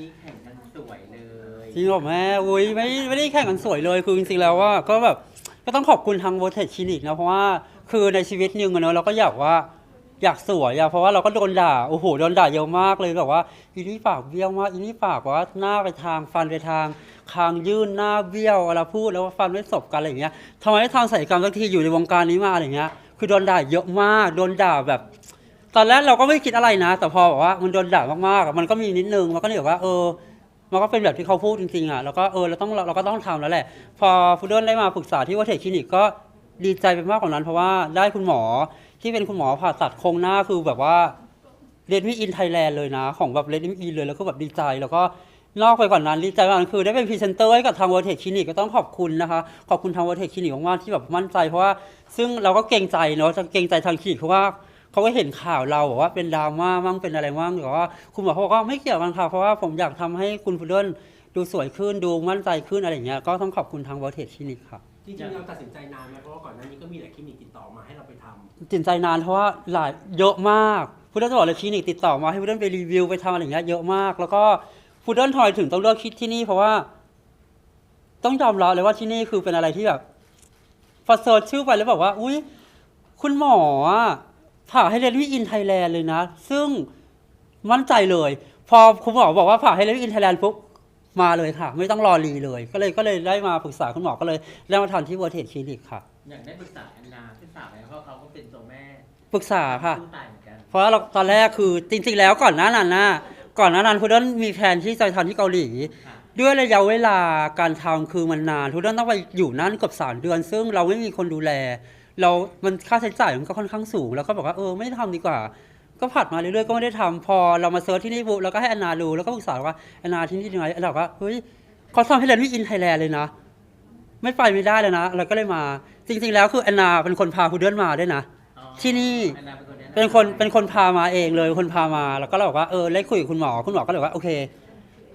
นี้แข่งกันสวยเลยจริงเหรอแม่อุ้ยไม่ไม่ได้แข่งกันสวยเลย คือจริงๆแล้วว่าก็แบบก็ต้องขอบคุณทางโวเท c คลินิกนะเพราะว่าคือในชีวิตหนึ่งอะเนอะเราก็อยากว่าอยากสวยอะเพราะว่าเราก็โดนด่าโอ้โหโดนด่าเยอะมากเลยแบบว่าอีนี่ปากเบี้ยวมากอีนี่ปากว่าหน้าไปทางฟันไปทางคางยื่นหน้าเบี้ยวเวลาพูดแล้วว่าฟันไม่สบกันอะไรอย่างเงี้ยทำไมไม่ทำศัลยกรรมสักทีอยู่ในวงการนี้มาอะไรอย่างเงี้ยคือโดนด่าเยอะมากโดนด่าแบบ ตอนแรกเราก็ไม่คิดอะไรนะ แต่พอแบบว่ามันโดนด่ามากๆมันก็มีนิดนึงมันก็เลยแบบว่าเออ มันก็เป็นแบบที่เขาพูดจริงๆอะแล้วก็เออเราต้องเราก็ต้องทำแล้วแหละ พอฟูเดิลได้มาปรึกษาที่วัฒเทคคลินิกก็ดีใจไปมากกว่านั้น เพราะว่าได้คุณหมอที่เป็นคุณหมอผ่าตัดโครงหน้าคือแบบว่าเรดมิอินไทยแลนด์เลยนะ ของแบบเรดมิอินเลยแล้วก็แบบดีใจแล้วก็นอกไปกว่านั้นดีใจมากคือได้เป็นพรีเซนเตอร์ให้กับทางวัฒเทคคลินิกก็ต้องขอบคุณนะคะ ขอบคุณทางวัฒเทคคลินิกมากๆที่แบบมั่นใจเพราะว่าซึ่งเราก็เกรงใจเนาะจะเกรงใจทางคลินิกเพราะว่า เขาก็เห็นข่าวเราบอกว่าเป็นดราม่ามั่งเป็นอะไรมั่งแต่ว่าคุณหมอเขาบอกว่าไม่เกี่ยวกันค่ะเพราะว่าผมอยากทำให้คุณพุดเดิ้ลดูสวยขึ้นดูมั่นใจขึ้นอะไรอย่างเงี้ยก็ต้องขอบคุณทางวอเทคคลินิกครับจริงๆเราตัดสินใจนานไหมเพราะว่าก่อนหน้านี้ก็มีหลายคลินิกติดต่อมาให้เราไปทำจินใจนานเพราะว่าหลายเยอะมากพุดเดิ้ลจะบอกเลยคลินิกติดต่อมาให้พุดเดิ้ลไปรีวิวไปทำอะไรอย่างเงี้ยเยอะมาก แล้วก็พุดเดิ้ลทอยถึงต้องเลือกคิดที่นี่เพราะว่า ต้องยอมรับเลยว่าที่นี่คือเป็นอะไรที่แบบพอเซิร์ชชื่อไปแล้วบอกว่า อุ้ยคุณหมออะ ผ่าให้เรนวิอินไทยแลนด์เลยนะ ซึ่งมั่นใจเลย พอคุณหมอบอกว่าผ่าให้เรนวิอินไทยแลนด์ปุ๊บมาเลยค่ะ ไม่ต้องรอรีเลย ก็เลยก็เลยได้มาปรึกษาคุณหมอก็เลยได้มาทำที่วอเทคคลินิกค่ะ อย่างได้ปรึกษาแอนนาที่สาวไหมเพราะเขาก็เป็นตัวแม่ปรึกษาค่ะสู้ตายเหมือนกัน เพราะว่าเราตอนแรกคือจริงๆแล้วก่อนหน้านั้นนะก่อนหน้านั้นพุดเดิ้ลมีแผนที่จะทำที่เกาหลี ค่ะ ด้วยระยะเวลาการทำคือมันนานพุดเดิ้ลต้องไปอยู่นั่นเกือบสามเดือน ซึ่งเราไม่มีคนดูแล เรา มันค่าใช้จ่ายมันก็ค่อนข้างสูง แล้วก็บอกว่าเออไม่ทำดีกว่า ก็ผัดมาเรื่อยๆ ก็ไม่ได้ทำพอเรามาเซิร์ชที่นี่ปุ๊บเราก็ให้แอนนาดูแล้วก็ปรึกษาว่าแอนนาที่นี่ดีไหมแอนนาบอกว่าเฮ้ยเขาทำให้เรนวิอินไทยแลนด์เลยนะ ไม่ไปไม่ได้เลยนะ เราก็เลยมา จริงๆแล้วคือแอนนาเป็นคนพาพุดเดิ้ลมาด้วยนะอ๋อที่นี่แอนนาเป็นคนแะำเป็นคนเป็นคนพามาเองเลยคนพามาแล้วก็เราบอกว่าเออได้คุยกับคุณหมอคุณหมอก็เลยว่าโอเค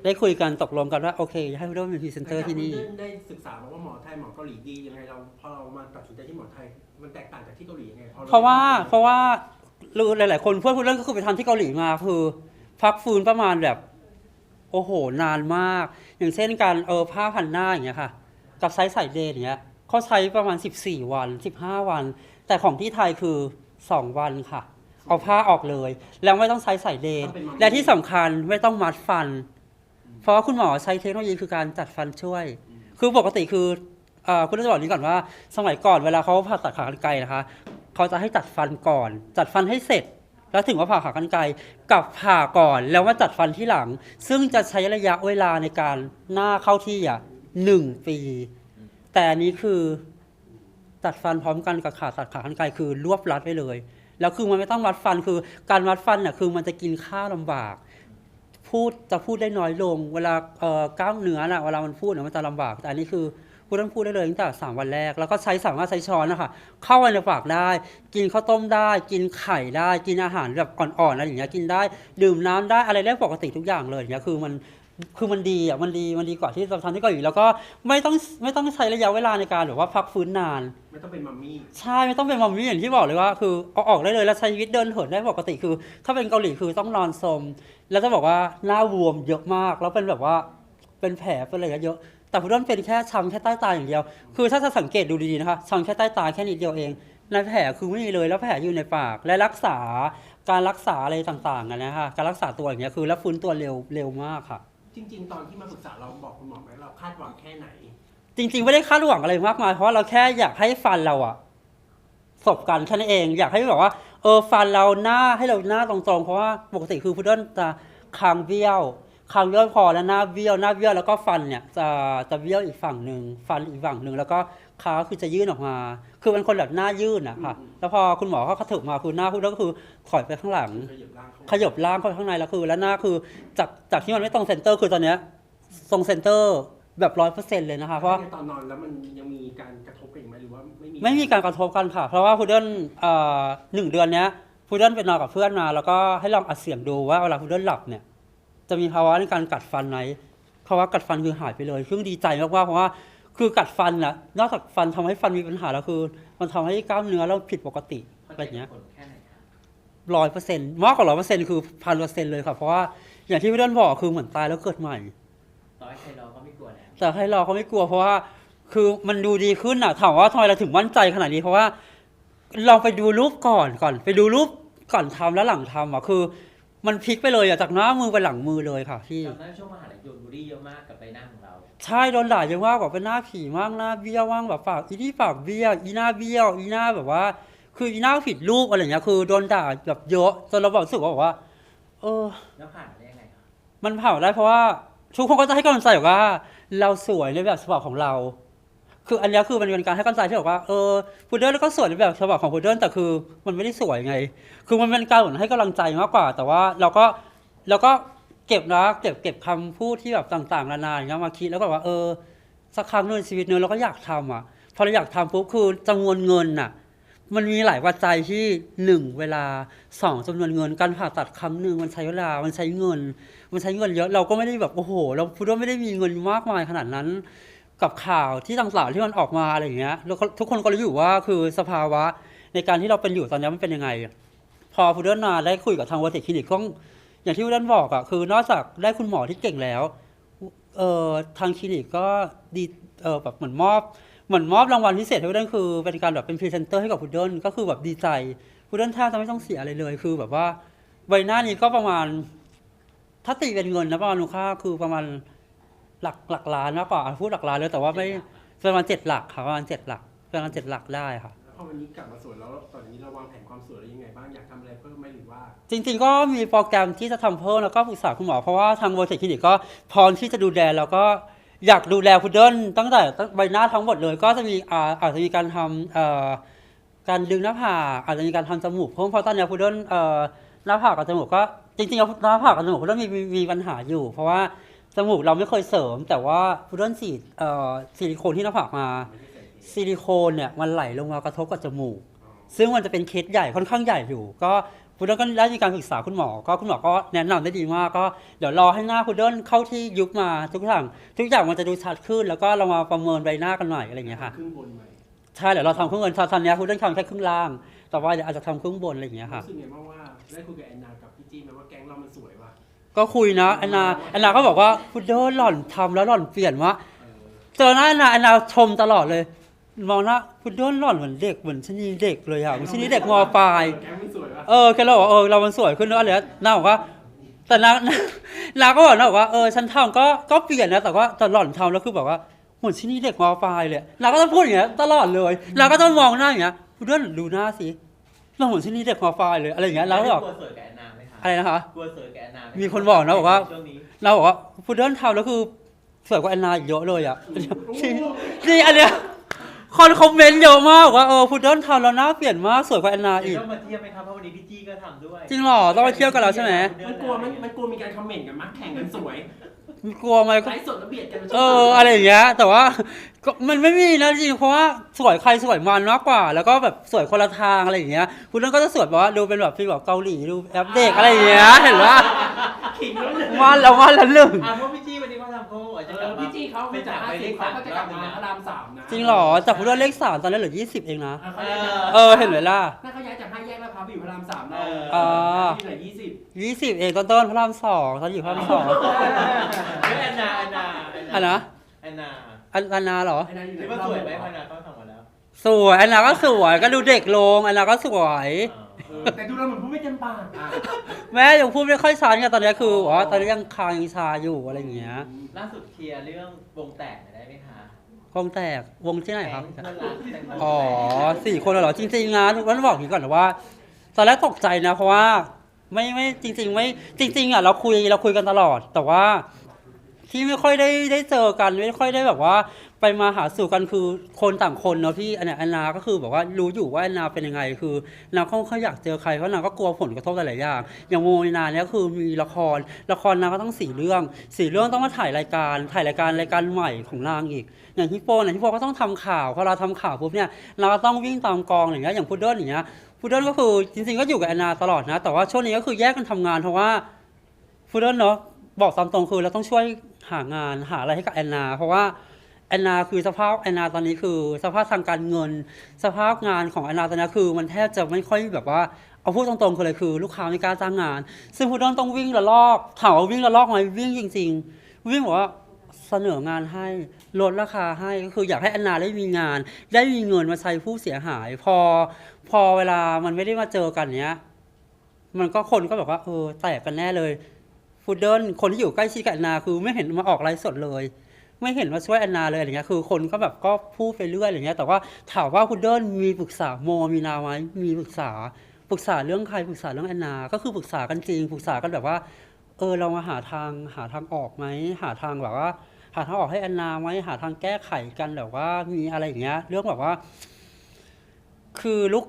ได้คุยกันตกลงกันว่าโอเคให้พุดเดิ้ลเป็นพรีเซนเตอร์ที่นี่ได้ศึกษามาว่าหมอไทยหมอเกาหลีดียังไงเราพอเรามาตัดสินใจที่หมอไทยมันแตกต่างจากที่เกาหลียังไงพอเพราะว่าเพราะว่ารู้หลายๆ คนเพื่อนพุดเดิ้ลก็คือไปทำที่เกาหลีมาคือพักฟื้นประมาณแบบ โอ้โห นานมาก อย่างเช่นการเออผ้าพันหน้าอย่างเงี้ยค่ะ กับไซส์ใส่เดย์อย่างเงี้ยเขาใช้ประมาณ 14 วัน 15 วัน แต่ของที่ไทยคือ 2 วันค่ะ เอาผ้าออกเลย แล้วไม่ต้องใช้ใส่เดย์และที่สำคัญไม่ต้องมัดฟัน เพราะว่าคุณหมอใช้เทคโนโลยีคือการจัดฟันช่วย คือปกติคือเอ่อคุณต้องบอกนี้ก่อนว่า สมัยก่อนเวลาเขาผ่าตัดขากรรไกรนะคะเขาจะให้จัดฟันก่อน จัดฟันให้เสร็จ แล้วถึงว่าผ่าขากรรไกรกับผ่าก่อนแล้วมาจัดฟันที่หลัง ซึ่งจะใช้ระยะเวลาในการหน้าเข้าที่อะหนึ่งปี แต่อันนี้คือจัดฟันพร้อมกันกับขาตัดขากรรไกรคือรวบรัดไว้เลย แล้วคือมันไม่ต้องวัดฟันคือการวัดฟันน่ะคือมันจะกินข้าวลำบาก พูดจะพูดได้น้อยลง เวลาเอ่อกล้ามเนื้อน่ะเวลามันพูดน่ะมันจะลำบาก แต่อันนี้คือพูดต้องพูดได้เลยตั้งแต่สามวันแรก แล้วก็ใช้สามารถใช้ช้อนนะคะเข้าไปในปากได้ กินข้าวต้มได้ กินไข่ได้ กินอาหารแบบอ่อนๆอะไรอย่างเงี้ยกินได้ ดื่มน้ำได้อะไรได้ปกติทุกอย่างเลยอย่างเงี้ยคือมัน คือมันดีอะมันดีมันดีกว่าที่เราทำที่เกาหลีแล้วก็ไม่ต้องไม่ต้องใช้ระยะเวลาในการแบบว่าพักฟื้นนาน ไม่ต้องเป็นมัมมี่ใช่ไม่ต้องเป็นมัมมี่อย่างที่บอกเลยว่าคือเอาออกได้เลยแล้วใช้ชีวิตเดินเหินได้ปกติคือ ถ้าเป็นเกาหลีคือต้องนอนสมแล้วจะบอกว่าหน้าบวมเยอะมาก แล้วเป็นแบบว่าเป็นแผลเป็นอะไรเยอะแต่พุดเดิ้ลเป็นแค่ช้ำแค่ใต้ตาอย่างเดียว คือถ้าจะสังเกตดูดีๆนะคะช้ำแค่ใต้ตาแค่นิดเดียวเองในแผลคือไม่มีเลยแล้วแผลอยู่ในปาก และรักษาการรักษาอะไรต่างๆอะนะคะการรักษาตัวอย่างเงี้ยคือแล้วฟื้นตัวเร็วเร็วมากค่ะ จริง ๆ ตอนที่มาปรึกษาเราบอกคุณหมอไหมเราคาดหวังแค่ไหน จริง ๆ ไม่ได้คาดหวังอะไรมากมายเพราะว่าเราแค่อยากให้ฟันเราอะสบกันแค่นั้นเอง อยากให้แบบว่าเออฟันเราหน้าให้เราหน้าตรงๆ เพราะว่าปกติคือพุดเดิ้ลจะคางเบี้ยวคางเบี้ยวพอแล้วหน้าเบี้ยวหน้าเบี้ยวแล้วก็ฟันเนี่ยจะจะเบี้ยวอีกฝั่งหนึ่งฟันอีกฝั่งหนึ่งแล้วก็ ขาคือจะยื่นออกมา คือเป็นคนแบบหน้ายื่นอะค่ะอืมแล้วพอคุณหมอเขากระเถิบมาคือหน้าพุดเดิ้ลก็คือถอยไปข้างหลัง ขยับร่างเข้าขยบล่างเข้าไปข้างในแล้วคือ แล้วหน้าคือจากจากที่มันไม่ตรงเซนเตอร์คือตอนเนี้ยทรงเซนเตอร์แบบร้อยเปอร์เซ็นต์เลยนะคะเพราะในตอนนอนแล้วมันยังมีการกระทบกันอีกไหมหรือว่าไม่มีไม่มีการกระทบกันค่ะ เพราะว่าพุดเดิ้ลเอ่อหนึ่งเดือนเนี้ยพุดเดิ้ลไปนอนกับเพื่อนมา แล้วก็ให้ลองอัดเสียงดูว่าเวลาพุดเดิ้ลหลับเนี่ย จะมีภาวะในการกัดฟันไหมภาวะกัดฟันคือหายไปเลยซึ่งดีใจมากๆเพราะว่า คือกัดฟันน่ะนอกจากฟันทำให้ฟันมีปัญหาแล้วคือ มันทำให้กล้ามเนื้อเราผิดปกติเขาอะไรอย่างเงี้ยผลแค่ไหนคะร้อยเปอร์เซ็นต์มากกว่าร้อยเปอร์เซ็นต์คือพันเปอร์เซ็นต์เลยค่ะเพราะว่าอย่างที่พี่เดินบอกคือเหมือนตายแล้วเกิดใหม่ต่อให้ใครรอก็ไม่กลัวแล้วแต่ให้เราเขาไม่กลัวเพราะว่าคือมันดูดีขึ้นอะถามว่าทำไมเราถึงมั่นใจขนาดนี้เพราะว่าเราไปดูรูปก่อนก่อน ไปดูรูปก่อนทำแล้วหลังทำอะคือ มันพลิกไปเลยอะจากหน้ามือไปหลังมือเลยค่ะพี่จำได้ช่วงมหาลัยโดนบูลลี่เยอะมากกับใบหน้าของเรา ใช่โดนด่าเยอะมากแบบเป็นหน้าผีมากหน้าเบี้ยวว่างแบบปากอีนี่ปากเบี้ยวอีหน้าเบี้ยวอีหน้าแบบว่า คืออีหน้าผิดรูปอะไรอย่างเงี้ยคือโดนด่าแบบเยอะจนเราแบบรู้สึกว่าแบบว่า เออ แล้วผ่านมาได้ยังไงคะมันเผาได้เพราะว่าทุกคนก็จะให้กำลังใจว่า เราสวยในแบบฉบับของเรา คืออันเนี้ยคือมันเป็นการให้กำลังใจที่บอกว่าเออพุดเดิ้ลก็สวยในแบบฉบับของพุดเดิ้ลแต่คือ มันไม่ได้สวยไง คือมันเป็นการเหมือนให้กำลังใจมากกว่า แต่ว่าเราก็เราก็ เก็บนะเก็บเก็บคำพูดที่แบบต่างๆนานาอย่างเงี้ยมาคิดแล้วก็แบบว่าเออสักครั้งหนึ่งในชีวิตเนึงเราก็อยากทำอะพอเราอยากทำปุ๊บคือจำนวนเงินน่ะ มันมีหลายปัจจัยที่หนึ่งเวลาสองจำนวนเงินการผ่าตัดครั้งหนึ่งมันใช้เวลา มันใช้เงิน มันใช้เงินเยอะเราก็ไม่ได้แบบโอ้โห เราพูดว่าไม่ได้มีเงินมากมายขนาดนั้น กับข่าวที่ต่างๆที่มันออกมาอะไรอย่างเงี้ยแล้วก็ทุกคนก็รู้อยู่ว่าคือสภาวะในการที่เราเป็นอยู่ตอนนี้มันเป็นยังไง พอพูดเดินมาได้คุยกับทางวัติคลินิกก็ อย่างที่พูดเดินบอกอะคือนอกจากได้คุณหมอที่เก่งแล้วเอ่อทางคลินิกก็ดีเออแบบเหมือนมอบเหมือนมอบรางวัลพิเศษให้พุดเดิ้ลคือเป็นการแบบเป็นพรีเซนเตอร์ให้กับพุดเดิ้ลก็คือแบบดีใจพุดเดิ้ลแทบจะไม่ต้องเสียอะไรเลย คือแบบว่าใบหน้านี้ก็ประมาณ ถ้าตีเป็นเงินนะประมาณมูลค่าคือประมาณหลักหลักล้านมากกว่าอะพูดหลักล้านเลยแต่ว่าไม่ประมาณเจ็ดหลักค่ะประมาณเจ็ดหลักประมาณเจ็ดหลักได้ค่ะ อวันนี้กลับมาสวยแล้วตอนนี้เราวางแผนความสวยแล้วยังไงบ้างอยากทำอะไรเพิ่มไหมหรือว่า จริงๆ ก็มีโปรแกรมที่จะทำเพิ่มแล้วก็ปรึกษาคุณหมอ เพราะว่าทางบริษัทคลินิกก็พร้อมที่จะดูแลแล้วก็อยากดูแลพุดเดิ้ลตั้งแต่ใบหน้าทั้งหมดเลย ก็จะมีอาอาจจะมีการทำเอ่อการดึงหน้าผากอาจจะมีการทำจมูกเพิ่มเพราะตอนนี้พุดเดิ้ลเอ่อหน้าผากกับจมูกก็จริงๆแล้วหน้าผากกับจมูกพุดเดิ้ลมีมีมีปัญหาอยู่ เพราะว่าจมูกเราไม่เคยเสริม แต่ว่าพุดเดิ้ลฉีดเอ่อซิลิโคนที่หน้าผากมา ไม่ได้ใส่เอง ซิลิโคนเนี่ยมันไหลลงมากระทบกับจมูก ซึ่งมันจะเป็นเคสใหญ่ค่อนข้างใหญ่อยู่ ก็พุดเดิ้ลก็ได้มีการปรึกษาคุณหมอ ก็คุณหมอก็แนะนำได้ดีมากก็เดี๋ยวรอให้หน้าพุดเดิ้ลเข้าที่ยุบมาทุกอย่างทุกอย่างมันจะดูชัดขึ้น แล้วก็เรามาประเมินใบหน้ากันหน่อยอะไรอย่างเงี้ยค่ะครึ่งบนใหม่ใช่เดี๋ยวเราทำเครื่องเงินตอนเนี้ยพุดเดิ้ลทำแค่ครึ่งล่าง แต่ว่าเดี๋ยวอาจจะทำครึ่งบนอะไรอย่างเงี้ยค่ะรู้สึกไงบ้างว่าได้คุยกับแอนนากับพี่จีไหมว่าแก๊งเรามันสวยว่ะก็คุยนะแอนนาแอนนาก็บอกว่าพุดเดิ้ลหล่อนทำแล้วหล่อนเปลี่ยนวะเออเจอหน้าแอนนาแอนนาชมตลอดเลย มองหน้าพุดเดิ้ลหล่อนเหมือนเด็กเหมือนชนีเด็กเลยอะเหมือนชนีเด็กมปลาย แก๊งมันสวยว่ะเออแกเราบอกว่าเออเรามันสวยขึ้นแล้วอะไรนะนางบอกว่า แต่นาง นางก็บอกนะบอกว่าเออฉันทำก็ก็เปลี่ยนนะแต่ว่าตอนหล่อนทำแล้วคือแบบว่าเหมือนที่นี่เด็กมปลายเลยนางก็จะพูดอย่างเงี้ยตลอดเลยนางก็จะมองหน้าอย่างเงี้ยพูดเรื่องดูหน้าสิเราเหมือนที่นี่เด็กมปลายเลยอะไรอย่างเงี้ยแล้วก็บอกกลัวสวยกับแอนนาไหมคะอะไรนะคะ กลัวสวยกับแอนนาไหมีคนบอกนะบอกว่า ช่วงนี้เราบอกว่าพูดเรื่องทำแล้วคือสวยกว่าแอนนาอีกเยอะเลยอะจริงจริงอันเนี้ย คนคอมเมนต์เยอะมากว่าเออพูดเรื่องทำแล้วหน้าเปลี่ยนมากสวยกว่าแอนนาอีเดี๋ยวก ต้องมาเทียบไหมครับเพราะวันนี้พี่จี้ก็ทำด้วยจริงเหรอต้องไปเที่ยวกันแล้วใช่ไหม มันกลัวมันมันกลัวมีการคอมเมนต์กันมั้ยแข่งกันสวยกลัวไหมไลฟ์สดแล้วเบียดกันมันชบเอออะไรอย่างเงี้ย แต่ว่าก็มันไม่มีนะจริงเพราะว่าสวยใครสวยมันมากกว่า แล้วก็แบบสวยคนละทางอะไรอย่างเงี้ยคุณนั่นก็จะสวยแบบว่าดูเป็นแบบฟีลแบบเกาหลีดูแอปเด็กอะไรอย่างเงี้ยเห็นว่าขิงแล้วเลยมันแล้วมันแล้วหนึ่ง อะเพราะพี่จี้วันนี้เขาทำเขาอาจเอจะ กลัอบมาพี่จีเขาไปไปจัจาบกไปไปเลเลขขสาสามมเขาจะกลับมาพระรามสามนะจริงเหรอจากคุณว่าเลขสามตอนนี้เหลือยี่สิบเองนะเออเขาย้ายจากเออเห็นไหมล่ะ ถ้าเขาย้ายจากห้าแยกแล้วพาไปอยู่พระรามสามเราอ่าที่เหลือยี่สิบยี่สิบเองต้นต้นๆพระรามสองตอนอยู่พระรามสองเฮ้ยแอนนาแอนนาอันนะแอนนาอันอันนาเหรอ ไอ้นั่นอยู่หรือในว่าพระสวยรามไหมหกแอนนาเขาทำมาแล้วสวยอันนาก็สวยก็ดูเด็กลงอันนาก็สวย อ่า เออแต่ดูเราเหมือนพูดไม่เต็มปากอะแม่ยังพูดไม่ค่อยชัดไงตอนนี้คือบอกว่าตอนนี้ยังคางยังชาอยู่อะไรอย่างเงี้ยล่าสุดเคลียร์เรื่องวงแตกหน่อยได้ไหมคะคงแตกวงที่ไหนครับ แก๊งเพื่อนรักแตงโมอ๋อสี่คนเลยเหรอจริงๆนะทุกคนบอกอย่างนี้ก่อนนะว่า ตอนแรกตกใจนะเพราะว่า ไม่ไม่จริง ๆ ไม่จริง ๆอะเราคุยเราคุยกันตลอด แต่ว่า ที่ไม่ค่อยได้ได้เจอกันไม่ค่อยได้แบบว่า ไปมาหาสู่กันคือคนต่างคนเนาะพี่อันเนี้ยแอนนาก็คือแบบว่ารู้อยู่ว่าแอนนาเป็นยังไง คือนางก็ไม่ค่อยอยากเจอใครเพราะนางก็กลัวผลกระทบหลายๆอย่างอย่างโมนาเนี่ยคือมีละครละครนางก็ต้องสี่เรื่องสี่เรื่องต้องมาถ่ายรายการ ถ่ายรายการรายการใหม่ของนางอีก อย่างฮิปโปเนี่ยฮิปโปก็ต้องทำข่าวพอเราทำข่าวปุ๊บเนี่ยเราก็ต้องวิ่งตามกองอย่างเงี้ยอย่างพุดเดิ้ลอย่างเงี้ยพุดเดิ้ลก็คือจริงๆก็อยู่กับแอนนาตลอดนะ แต่ว่าช่วงนี้ก็คือแยกกันทำงานเพราะว่าพุดเดิ้ลเนาะบอกตามตรงคือเราต้องช่วย หางานหาอะไรให้กับแอนนา เพราะว่าแอนนาคือสภาพแอนนาตอนนี้คือ สภาพทางการเงิน สภาพงานของแอนนาตอนนี้คือ มันแทบจะไม่ค่อยแบบว่าเอาพูดตรงๆคือเลยคือลูกค้าไม่กล้าจ้างงาน ซึ่งพุดเดิ้ลต้องวิ่งละลอกถามว่าวิ่งละลอกไหมวิ่งจริง ๆ วิ่งบอกว่าเสนองานให้ลดราคาให้ก็คืออยากให้แอนนาได้มีงาน ได้มีเงินมาใช้ผู้เสียหาย พอพอเวลามันไม่ได้มาเจอกันเนี้ย มันก็คนก็แบบว่าเออแตกกันแน่เลย พุดเดิ้ลคนที่อยู่ใกล้ชิดกับแอนนาคือไม่เห็นมาออกไลฟ์สดเลย ไม่เห็นมาช่วยแอนนาเลยอะไรเงี้ยคือคนก็แบบก็พูดไปเรื่อยอะไรเงี้ยแต่ว่าถามว่าพุดเดิ้ลมีปรึกษาโมมีนาไหมมีปรึกษาปรึกษาเรื่องใครปรึกษาเรื่องแอนนา ก็คือปรึกษากันจริงปรึกษากันแบบว่า เออเรามาหาทางหาทางออกไหมหาทางแบบว่า หาทางออกให้แอนนาไหมหาทางแก้ไขกันแบบว่ามีอะไรอย่างเงี้ย เรื่องแบบว่า คือลูก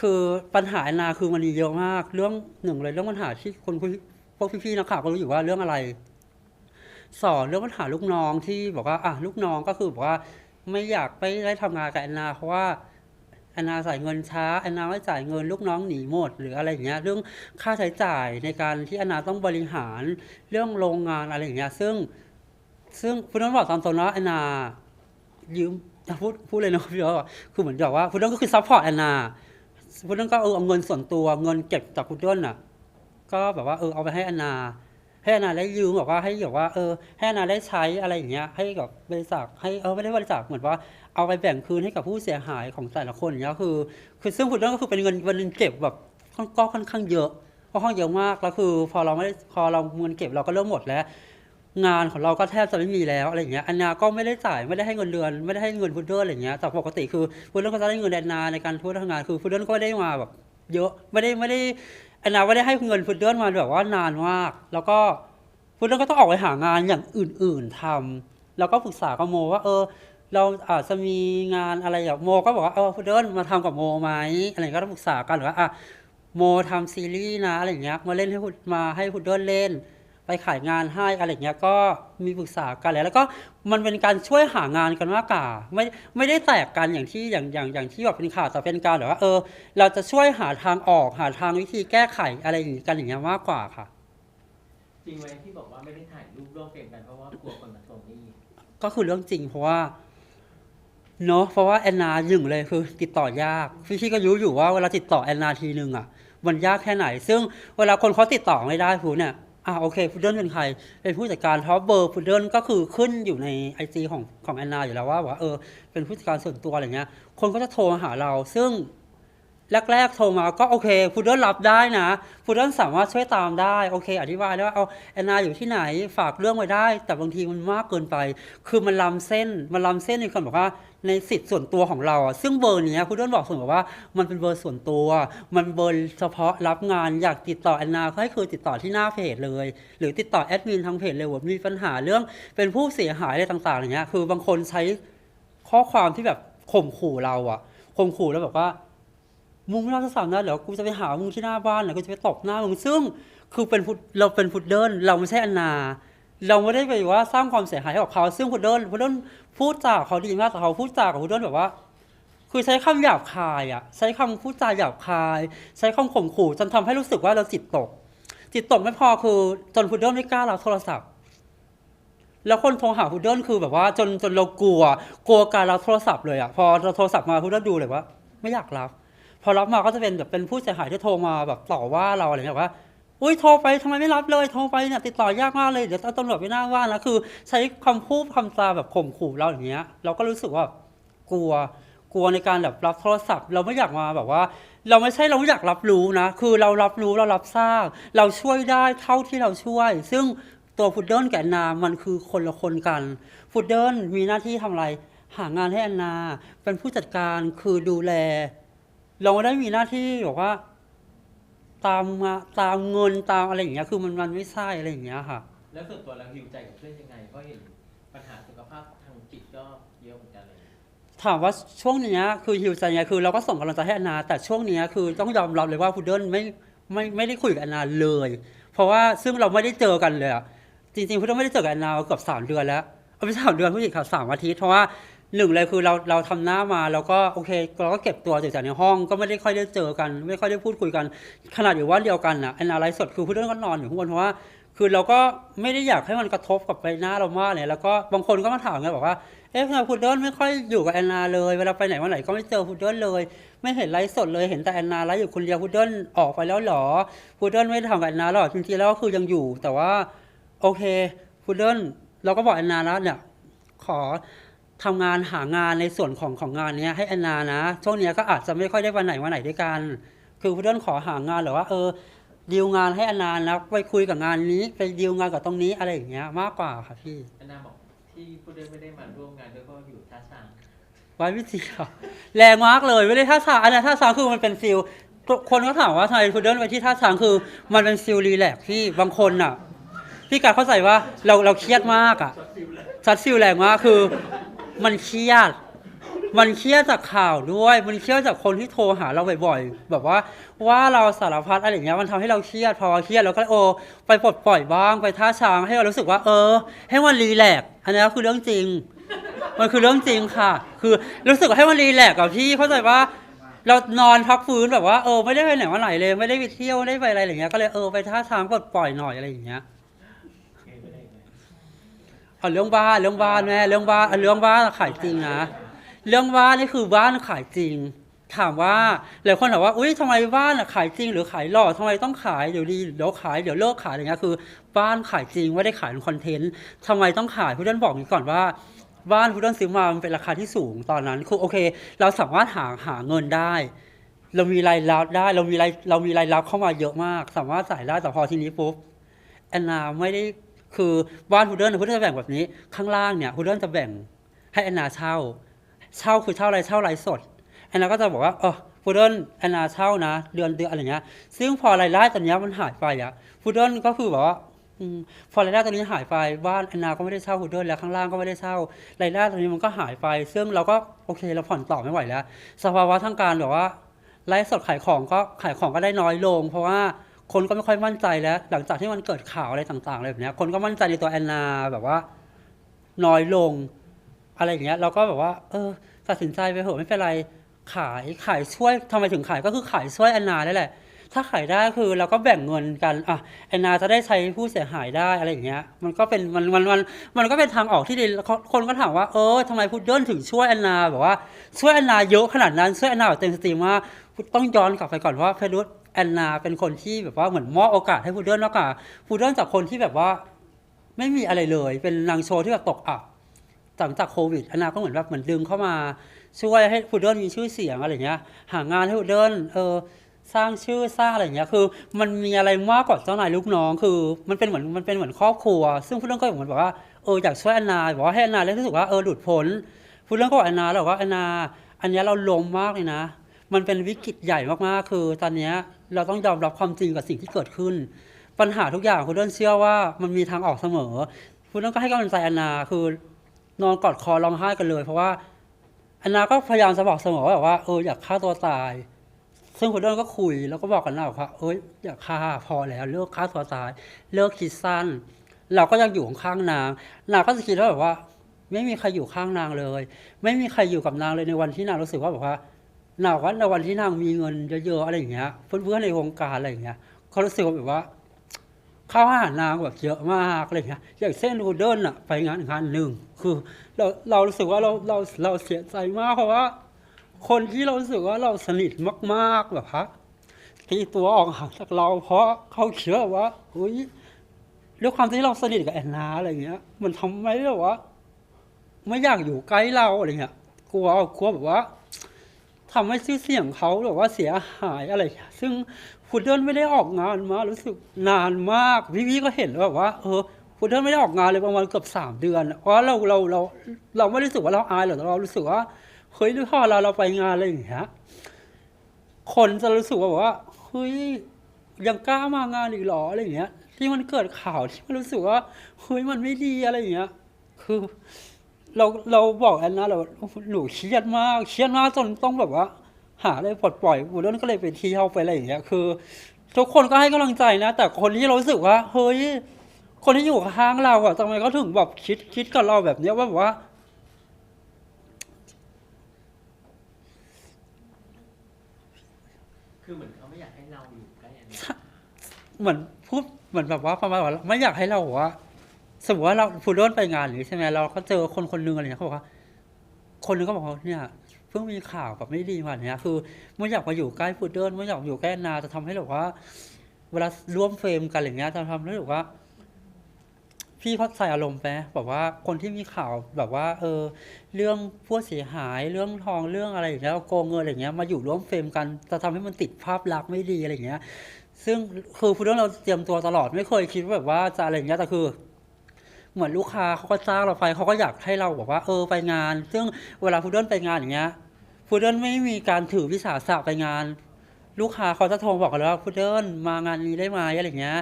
คือปัญหาแอนนาคือมันมีเยอะมาก เรื่องหนึ่งเลยเรื่องปัญหาที่คนคุย พวกพี่ๆนักข่าวก็รู้อยู่ว่าเรื่องอะไร สอนเรื่องปัญหาลูกน้องที่บอกว่า อะลูกน้องก็คือบอกว่าไม่อยากไปได้ทำงานกับแอนนาเพราะว่าแอนนาจ่ายเงินช้าแอนนาไม่จ่ายเงินลูกน้องหนีหมด หรืออะไรอย่างเงี้ย เรื่องค่าใช้จ่ายในการที่แอนนาต้องบริหารเรื่องโรงงานอะไรอย่างเงี้ย ซึ่ง ซึ่งคุณต้องบอกตามตรงนะแอนนายืมพูดพูดเลยนะพี่ว่าคือเหมือนบอกว่าคุณต้องก็คือซัพพอร์ตแอนนาคุณต้องก็เออเอาเงินส่วนตัวเงินเก็บจากคุณต้นน่ะ ก็แบบว่าเออเอาไปให้อนาให้อนาได้ยืมบอกว่าให้แบบว่าเออให้อนาได้ใช้อะไรอย่างเงี้ยให้กับบริษัทให้เออไม่ได้บริษัทเหมือนว่าเอาไปแบ่งคืนให้กับผู้เสียหายของแต่ละคนอย่างเงี้ยคือ คือซึ่งคุณต้นก็คือเป็นเงินเงินเก็บแบบก็ค่อนข้างเยอะค่อนข้างเยอะมากแล้วคือ พอเราไม่ได้พอเราเงินเก็บเราก็เริ่มหมดแล้วงานของเราก็แทบจะไม่มีแล้วอะไรอย่างเงี้ยอันนาก็ไม่ได้จ่ายไม่ได้ให้เงินเดือนไม่ได้ให้เงินพุดเดิ้ลอะไรเงี้ยแต่ปกติคือพุดเดิ้ลก็จะได้เงินแอนนาในการพูดทำงานคือพุดเดิ้ลก็ไม่ได้มาแบบเยอะไม่ได้ไม่ได้ แอนนาไม่ได้ให้เงินพุดเดิ้ลมาแบบว่านานมาก แล้วก็พุดเดิ้ลก็ต้องออกไปหางานอย่างอื่น ๆทำแล้วก็ปรึกษากับโมว่า เออ เราอาจจะมีงานอะไรอย่างโม ก็บอกว่าเออพุดเดิ้ลมาทำกับโมไหมอะไรก็ต้องปรึกษากันหรือว่าอะโมทำซีรีส์นะอะไรอย่างเงี้ยมาเล่นให้พุดมาให้พุดเดิ้ลเล่น ขายงานให้อะไรอย่างเงี้ยก็มีปรึกษากันแล้วแล้วก็มันเป็นการช่วยหางานกันมากกว่าไม่ไม่ได้แตกกันอย่างที่อย่างอย่างอย่างที่แบบเป็นข่าวแต่เป็นการแบบว่าเออ เราจะช่วยหาทางออกหาทางวิธีแก้ไขอะไรอย่างงี้กันอย่างเงี้ยมากกว่าค่ะ จริงไหมที่บอกว่าไม่ได้ถ่ายรูปร่วมเฟรมกันเพราะว่ากลัวคนมาทวงหนี้ก็คือเรื่องจริงเพราะว่าเนาะเพราะว่าแอนนาหนึ่งเลยคือติดต่อยากพี่พี่ก็รู้อยู่ว่าเวลาติดต่อแอนนาทีหนึ่งอะมันยากแค่ไหน ซึ่งเวลาคนเขาติดต่อไม่ได้พูเนี่ย อ่าโอเคพุดเดิ้ลเป็นใคร เป็นผู้จัดการเพราะเบอร์พุดเดิ้ลก็คือขึ้นอยู่ในไอจีของของแอนนาอยู่แล้วว่าว่าเออเป็นผู้จัดการส่วนตัวอะไรเงี้ยคนก็จะโทรหาเราซึ่ง แรกๆโทรมาก็โอเคพุดเดิ้ลรับได้นะพุดเดิ้ลสามารถช่วยตามได้โอเค อธิบายได้ว่าเอาแอนนาอยู่ที่ไหนฝากเรื่องไว้ได้ แต่บางทีมันมากเกินไป คือมันล้ำเส้นมันล้ำเส้นในคนบอกว่าในสิทธิ์ส่วนตัวของเราอะซึ่งเบอร์นี้ยพุดเดิ้ลบอกเสมอว่ามันเป็นเบอร์ส่วนตัว มันเบอร์เฉพาะรับงานอยากติดต่อแอนนาก็ให้คือติดต่อที่หน้าเพจเลย หรือติดต่อแอดมินทางเพจเลยว่ามีปัญหาเรื่องเป็นผู้เสียหายอะไรต่างๆอย่างเงี้ยคือบางคนใช้ข้อความที่แบบข่มขู่เราอะข่มขู่แล้วแบบว่า มึงไม่รับโทรศัพท์นะเดี๋ยวกูจะไปหามึงที่หน้าบ้านเดี๋ยวกูจะไปตบหน้ามึงซึ่งคือเป็นพุดเราเป็นพุดเดิ้ลเราไม่ใช่อนนา เราไม่ได้ไปว่าสร้างความเสียหายให้กับเขาซึ่งพุดเดิ้ลพุดเดิ้ลพูดจากเขาดีมากแต่เขาพูดจากับพุดเดิ้ลแบบว่า คือใช้คำหยาบคายอะใช้คำพูดจาหยาบคาย ใช้คำข่มขู่จนทำให้รู้สึกว่าเราจิตตก จิตตกไม่พอคือจนพุดเดิ้ลไม่กล้ารับโทรศัพท์แล้วคนโทรหาพุดเดิ้ลคือแบบว่าจนจนเรากลัว กลัวการรับโทรศัพท์เลยอะพอเราโทรศัพท์มาพุดเดิ้ลดูเลยว่า ไม่อยากรับ พอรับมาก็จะเป็นแบบเป็นผู้เสียหายที่โทรมาแบบต่อว่าเราอะไรเงี้ยแบบว่าอุ้ยโทรไปทำไมไม่รับเลยโทรไปเนี่ยติดต่อยากมากเลยเดี๋ยวตำรวจไปหน้าว่านแล้วคือ ใช้คำพูดคำจาแบบข่มขู่เราอย่างเงี้ย เราก็รู้สึกว่ากลัวกลัวในการแบบรับโทรศัพท์ เราไม่อยากมาแบบว่า เราไม่ใช่เราไม่อยากรับรู้นะ คือเรารับรู้เรารับทราบเราช่วยได้เท่าที่เราช่วย ซึ่งตัวพุดเดิ้ลกับแอนนา มันคือคนละคนกันพุดเดิ้ลมีหน้าที่ทำอะไร หางานให้แอนนา เป็นผู้จัดการคือดูแล เราไม่ได้มีหน้าที่บอกว่า ตามมาตามเงินตามอะไรอย่างเงี้ย คือมันมันไม่ใช่อะไรอย่างเงี้ยค่ะ แล้วส่วนตัวเราหิวใจกับเพื่อนยังไงเพราะเห็นปัญหาสุขภาพทางจิตก็เยอะเหมือนกันเลย ถามว่าช่วงเนี้ยคือฮิวใจไงคือ เราก็ส่งกำลังใจให้แอนนา แต่ช่วงเนี้ยคือต้องยอมรับเลยว่าพุดเดิ้ลไม่ไม่ไม่ได้คุยกับแอนนาเลย เพราะว่าซึ่งเราไม่ได้เจอกันเลยอะจริงๆพุดเดิ้ลไม่ได้เจอกับแอนนาเกือบสามเดือนแล้ว เอาไม่ใช่สามเดือนผู้หญิงค่ะสามอาทิตย์เพราะว่า หนึ่งเลยคือเราเราทำหน้ามาแล้วก็โอเคเราก็เก็บตัวจากในห้องก็ไม่ได้ค่อยได้เจอกัน ไม่ค่อยได้พูดคุยกัน ขนาดอยู่ว่าเดียวกันอะแอนนาไลฟ์สดคือพุดเดิ้ลก็นอนอยู่ข้างบนเพราะว่าคือเราก็ไม่ได้อยากให้มันกระทบกับใบหน้าเรามากเลยแล้วก็บางคนก็มาถามไงบอกว่าเอ๊ะทำไมพุดเดิ้ลไม่ค่อยอยู่กับแอนนาเลยเวลาไปไหนมาไหนก็ไม่เจอพุดเดิ้ลเลย ไม่เห็นไลฟ์สดเลยเห็นแต่แอนนาไลฟ์อยู่คนเดียวพุดเดิ้ลออกไปแล้วหรอพุดเดิ้ลไม่ได้ทำกับแอนนาหรอกจริงๆแล้วก็คือยังอยู่ แต่ว่าโอเคพุดเดิ้ลเราก็บอกแอนนาแล้วเนี่ยขอ ทำงานหางานในส่วนของของงานเนี้ยให้แอนนานะ ช่วงเนี้ยก็อาจจะไม่ค่อยได้วันไหนวันไหนด้วยกัน คือพุดเดิ้ลขอหางานหรือว่าเออดีลงานให้แอนนานะไปคุยกับงานนี้ไปดีลงานกับตรงนี้อะไรอย่างเงี้ยมากกว่าค่ะพี่แอนนาบอกที่พูดเรื่องไม่ได้มาร่วมงานด้วยเพราะอยู่ท่าช้างไว้วิธีค่ะแรงมากเลยไม่ได้ท่าทางอันนี้ท่าทางคือมันเป็นฟิลคนก็ถามว่าทำไมคุณเดินไปที่ท่าทางคือ มันเป็นฟิลรีแลกซ์ที่บางคนอะพี่การเข้าใจว่าเราเราเครียดมากอะชัดฟิลแรงมากคือ มันเครียด มันเครียดจากข่าวด้วย มันเครียดจากคนที่โทรหาเราบ่อยๆ แบบว่า ว่าเราสารพัดอะไรอย่างเงี้ย มันทำให้เราเครียด พอเครียดเราก็โอ ไปปลดปล่อยบ้าง ไปท่าช้างให้เรารู้สึกว่า เออ ให้มันรีแลกซ์อันนี้คือเรื่องจริง มันคือเรื่องจริงค่ะ คือรู้สึกว่าให้มันรีแลกซ์กับพี่ เข้าใจว่าเรานอนพักฟื้นแบบว่าเออไม่ได้ไปไหนมาไหนเลย ไม่ได้ไปเที่ยวไม่ได้ไปอะไรอย่างเงี้ย ก็เลยเออไปท่าช้างปลดปล่อยหน่อยอะไรอย่างเงี้ย เองไม่ได้ไหม เอาเรื่องบ้านเรื่องบ้านแม่เรื่องบ้านเอาเรื่องบ้านขายจริงนะเรื่องบ้านนี่คือบ้านขายจริง ถามว่าหลายคนถามว่าอุ้ยทำไมบ้านอะขายจริง หรือขายหลอกทำไมต้องขายเดี๋ยวดีเดี๋ยวขายเดี๋ยวเลิกขายอะไรเงี้ยคือ บ้านขายจริงไม่ได้ขายเป็นคอนเทนต์ทำไมต้องขายผู้เล่นบอกนี้ก่อนว่าบ้านผู้เล่นซื้อมามันเป็นราคาที่สูงตอนนั้นคือโอเค เราสามารถหาหาเงินได้เรามีรายรับได้เรามีรายเรามีรายรับเข้ามาเยอะมาก สามารถจ่ายได้แต่พอทีนี้ปุ๊บแอนนาไม่ได้ คือบ้านฮูเดิลฮูเดิลจะแบ่งแบบนี้ ข้างล่างเนี่ยฮูเดิลจะแบ่งให้แอนนาเช่า เช่าคือเช่าอะไรเช่าไรายสดแอนนาก็จะบอกว่าเออฮูเดิลแอนนาเช่านะ เดือนเดือนอะไรเงี้ย ซึ่งพอรายได้ตอนเนี้ยมันหายไปอะฮูเดิลก็คือแบบว่าพอรายได้ตอนนี้หายไปบ้านแอนนาก็ไม่ได้เช่าฮูเดิลแล้วข้างล่างก็ไม่ได้เช่ารายได้ตอนนี้มันก็หายไป ซึ่งเราก็โอเคเราผ่อนต่อไม่ไหวแล้ว สภาวะทางการแบบว่าไลฟ์สดขายของก็ขายของก็ได้น้อยลง เพราะว่า คนก็ไม่ค่อยมั่นใจแล้ว หลังจากที่มันเกิดข่าวอะไรต่างๆอะไรแบบเนี้ยคนก็มั่นใจในตัวแอนนาแบบว่า น้อยลง อะไรอย่างเงี้ยเราก็แบบว่า เออ ตัดสินใจไปเถอะไม่เป็นไรขายขายช่วยทำไมถึงขายก็คือขายช่วยแอนนาได้แหละ ถ้าขายได้คือเราก็แบ่งเงินกันอะแอนนาจะได้ใช้ผู้เสียหายได้อะไรอย่างเงี้ย มันก็เป็นมันมันมันมันก็เป็นทางออกที่ดีคนก็ถามว่าเออทำไมพุดเดิ้ลถึงช่วยแอนนาแบบว่าช่วยแอนนาเยอะขนาดนั้นช่วยแอนนาแบบเต็มสตรีมว่าต้องย้อนกลับไปก่อนว่าเพรุ แอนนาเป็นคนที่แบบว่าเหมือนมอบโอกาสให้พุดเดิลมากกว่าพุดเดิลจากคนที่แบบว่า ไม่มีอะไรเลย เป็นนางโชว์ที่แบบตกอับหลังจากโควิดแอนนาก็เหมือนแบบเหมือนดึงเข้ามาช่วยให้พุดเดิลมีชื่อเสียงอะไรเงี้ย หางานให้พุดเดิลเออสร้างชื่อสร้างอะไรเงี้ย คือ มันมีอะไรมากกว่าเจ้านายลูกน้อง คือ มันเป็นเหมือนมันเป็นเหมือนครอบครัว ซึ่งพูเรื่องก็เหมือนบอกว่าเอออยากช่วยแอนนาบอกว่าให้แอนนาได้รู้สึกว่าเออหลุดพ้นพูเรื่องก็บอกแอนนาแล้วว่าแอนนา อันนี้เราลงมากเลยนะมันเป็นวิกฤตใหญ่มาก ๆ คือตอนเนี้ย เราต้องยอมรับความจริงกับสิ่งที่เกิดขึ้น ปัญหาทุกอย่างคุณเดินเชื่อว่ามันมีทางออกเสมอ คุณเดินก็ให้กำลังใจอนนาคือนอนกอดคอร้องไห้กันเลย เพราะว่าอนนาก็พยายามจะบอกเสมอว่าแบบว่าเอออยากฆ่าตัวตาย ซึ่งคุณเดินก็คุยแล้วก็บอกกันนะว่าเอ้ยอยากฆ่าพอแล้วเลิกฆ่าตัวตาย เลิกคิดสั้น เราก็ยังอยู่ข้างนางนางก็จะคิดว่าแบบว่า ไม่มีใครอยู่ข้างนางเลย ไม่มีใครอยู่กับนางเลยในวันที่นางรู้สึกว่าแบบว่า นาว่าในวันที่นางมีเงินเยอะๆอะไรอย่างเงี้ยเพื่อนๆในวงการอะไรอย่างเงี้ยเขารู้สึกแบบว่าข้าวหานางแบบเยอะมากอะไรเงี้ยอย่างเช่นรูเดิลอะไปงานงานหนึ่งคือเราเรารู้สึกว่าเราเราเราเสียใจมากเพราะว่า คนที่เรารู้สึกว่าเราสนิทมากๆแบบฮะตีตัวออกห่างจากเรา เพราะเขาเชื่อว่าเฮ้ยด้วยความที่เราสนิทกับแอนนาอะไรเงี้ย มันทำให้แบบว่า ไม่อยากอยู่ใกล้เราอะไรเงี้ยกลัวกลัวแบบว่า ทำให้ชื่อเสียงเขาแบบว่าเสียหายอะไร ซึ่งพุดเดิ้ลไม่ได้ออกงานมา รู้สึกนานมาก พี่ๆก็เห็นแล้วแบบว่า เออพุดเดิ้ลไม่ได้ออกงานเลยประมาณเกือบสามเดือนอะเพราะเราเราเราเราไม่รู้สึกว่าเราอายหรอกเรารู้สึกว่าเฮ้ยพอเราเราไปงานอะไรอย่างเงี้ยคนจะรู้สึกว่าแบบว่าเฮ้ยยังกล้ามางานอีกหรออะไรอย่างเงี้ย ที่มันเกิดข่าวที่มันรู้สึกว่าเฮ้ยมันไม่ดีอะไรอย่างเงี้ย คือ เราเราบอกแอนนาเราหนูเครียดมากเครียดมากจนต้องแบบว่า หาอะไรปลดปล่อยบุญนั้นก็เลยไปเที่ยวไปอะไรอย่างเงี้ยคือ ทุกคนก็ให้กำลังใจนะ แต่คนที่เรารู้สึกว่า เฮ้ย คนที่อยู่ข้างเราอะทำไมเขาถึงแบบคิดคิดกับเราแบบเนี้ยว่าแบบว่าคือเหมือนเขาไม่อยากให้เราอยู่ใกล้แอนนาเหมือนพูดเหมือนแบบว่าประมาณว่าไม่อยากให้เราว่า สมมติว่าเราพูดเดินไปงานหรือใช่ไหมเราก็เจอคนคนหนึงอะไรเงี้ยเขาบอกว่า คนนึงก็บอกว่าเนี่ยเพิ่งมีข่าวแบบไม่ดีมาเนี้ยคือไม่อยากมาอยู่ใกล้พุดเดิ้ลไม่อยากอยู่ใกล้นาจะทำให้แบบว่า เวลาร่วมเฟรมกันอะไรเงี้ยจะทำให้แบบว่า พี่เขาใส่อารมณ์ไปแบบว่าคนที่มีข่าวแบบว่า เออ เรื่องผู้เสียหายเรื่องทองเรื่องอะไรอย่างเงี้ยโกงเงินอะไรอย่างเงี้ยมาอยู่ร่วมเฟรมกันจะทำให้มันติดภาพลักษณ์ไม่ดีอะไรอย่างเงี้ย ซึ่งคือพูดเรื่องเราเตรียมตัวตลอดไม่เคยคิดว่าแบบว่าจะอะไรอย่างเงี้ยแต่คือ เหมือนลูกค้าเขาก็จ้างเราไปเขาก็อยากให้เราบอกว่าเออไปงาน ซึ่งเวลาพูดเดิลไปงานอย่างเงี้ยพูดเดิลไม่มีการถือวิสาสะไปงาน ลูกค้าเขาจะโทรบอกกันแล้วว่าพูดเดิลมางานนี้ได้ไหมอะไรเงี้ย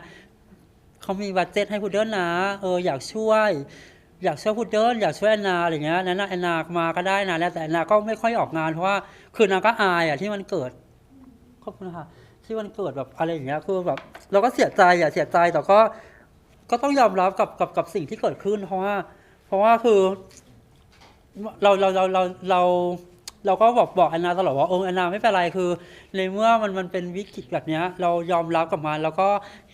เขามีบัตเจ็ตให้พูดเดิลนะ เอออยากช่วยอยากช่วยพูดเดิลอยากช่วยแอนนาอะไรเงี้ยนั้นแอนนามาก็ได้นะแล้วแต่แอนนาก็ไม่ค่อยออกงานเพราะว่าคือนางก็อายอะที่มันเกิดขอบคุณค่ะที่มันเกิดแบบอะไรอย่างเงี้ยคือแบบเราก็เสียใจอะเสียใจแต่ก็ ก็ต้องยอมรับกับกับกับสิ่งที่เกิดขึ้น เพราะว่า เพราะว่าคือเราเราเราเราเราเราก็บอกบอกแอนนาตลอดว่าเออแอนนาไม่เป็นไรคือ ในเมื่อมันมันเป็นวิกฤตแบบนี้เรายอมรับกับมันแล้วก็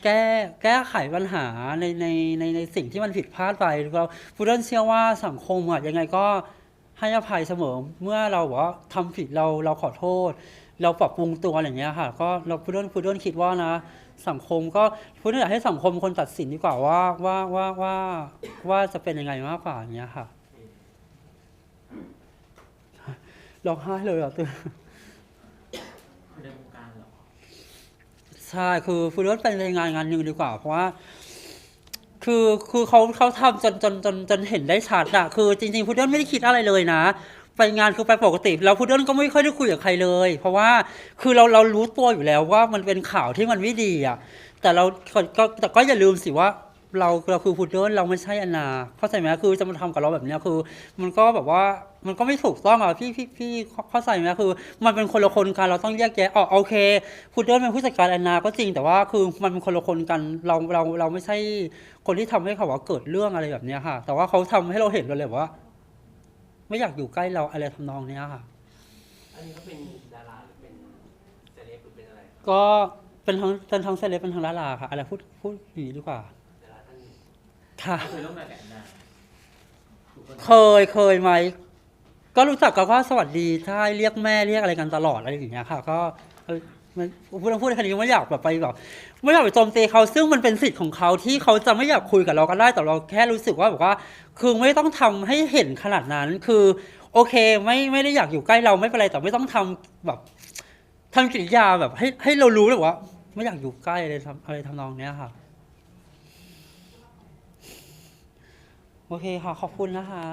แก้แก้ไขปัญหาในในในในสิ่งที่มันผิดพลาดไปเราฟูดเดนเชื่อว่าสังคมอะยังไงก็ให้อภัยเสมอเมื่อเราว่าทำผิดเราเราขอโทษ เราปรับปรุงตัวอะไรอย่างเงี้ยค่ะ ก็เราฟูดเดนฟูดเดนคิดว่านะ สังคมก็พูดอยากให้สังคมคนตัดสินดีกว่าว่าว่าว่าว่าว่าจะเป็นยังไงมากกว่าอย่างเงี้ยค่ะร้องไห้เลยอะตื่นในวงการเหรอใช่คือฟูดเดิลเป็นงานงานหนึ่งดีกว่าเพราะว่าคือคือเขาเขาทำจนจนจนจนเห็นได้ชัดอะคือจริงๆฟูดเดิลไม่ได้คิดอะไรเลยนะ ไปงานคือไปปกติ แล้วฟูดเดิลก็ไม่ค่อยได้คุยกับใครเลย เพราะว่าคือเราเรารู้ตัวอยู่แล้วว่ามันเป็นข่าวที่มันไม่ดีอะแต่เราก็ก็แต่ก็อย่าลืมสิว่าเราเราคือฟูดเดิลเราไม่ใช่อนาเข้าใจไหมคือจะมาทำกับเราแบบนี้คือ มันก็แบบว่ามันก็ไม่ถูกต้องอะพี่พี่พี่เข้าใจไหมคือ มันเป็นคนละคนกันเราต้องแยกแยะอ๋อโอเคฟูดเดิลเป็นผู้จัดการแอนนาก็จริงแต่ว่าคือมันเป็นคนละคนกันเราเราเราไม่ใช่คนที่ทำให้เขาว่าเกิดเรื่องอะไรแบบนี้ค่ะ แต่ว่าเขาทำให้เราเห็นเลยว่า ไม่อยากอยู่ใกล้เราอะไรทำนองเนี้ยค่ะ อันนี้เขาเป็นดาราหรือเป็นเซเลบหรือเป็นอะไรครับก็เป็นทั้งเป็นทั้งเซเลบเป็นทั้งดาราค่ะอะไรพูดพูดอย่างนี้ดีกว่าดาราท่านหนึ่งค่ะเคยร่วมงานกับแอนนาทุกคนเคยเคยไหมก็รู้จักกันว่าสวัสดีใช่เรียกแม่เรียกอะไรกันตลอดอะไรอย่างเงี้ยค่ะ ก็เออ มันพูดพูดแค่นี้ไม่อยากแบบไปแบบไม่อยากไปโจมตีเขาซึ่งมันเป็นสิทธิ์ของเขาที่เขาจะไม่อยากคุยกับเราก็ได้แต่เราแค่รู้สึกว่าแบบว่า คือไม่ต้องทำให้เห็นขนาดนั้น คือ โอเคไม่ไม่ได้อยากอยู่ใกล้เราไม่เป็นไรแต่ไม่ต้องทำแบบทำกิริยาแบบให้ให้เรารู้เลยว่า ไม่อยากอยู่ใกล้อะไรทำอะไรทำนองเนี้ยค่ะ โอเคค่ะขอบคุณนะคะ